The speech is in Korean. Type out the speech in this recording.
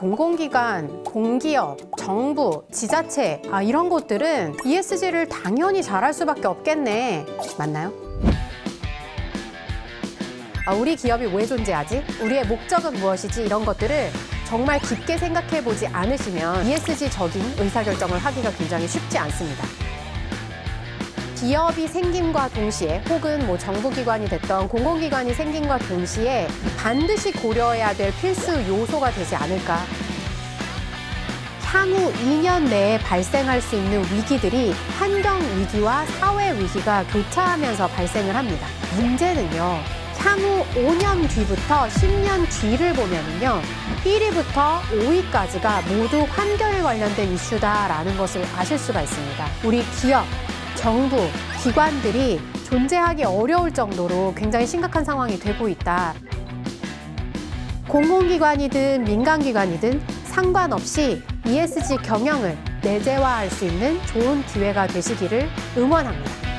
공공기관, 공기업, 정부, 지자체 아, 이런 곳들은 ESG를 당연히 잘할 수밖에 없겠네. 맞나요? 아, 우리 기업이 왜 존재하지? 우리의 목적은 무엇이지? 이런 것들을 정말 깊게 생각해 보지 않으시면 ESG적인 의사결정을 하기가 굉장히 쉽지 않습니다. 기업이 생김과 동시에 혹은 뭐 정부기관이 됐던 공공기관이 생김과 동시에 반드시 고려해야 될 필수 요소가 되지 않을까. 향후 2년 내에 발생할 수 있는 위기들이 환경 위기와 사회 위기가 교차하면서 발생을 합니다. 문제는요. 향후 5년 뒤부터 10년 뒤를 보면은요. 1위부터 5위까지가 모두 환경에 관련된 이슈다라는 것을 아실 수가 있습니다. 우리 기업, 정부, 기관들이 존재하기 어려울 정도로 굉장히 심각한 상황이 되고 있다. 공공기관이든 민간기관이든 상관없이 ESG 경영을 내재화할 수 있는 좋은 기회가 되시기를 응원합니다.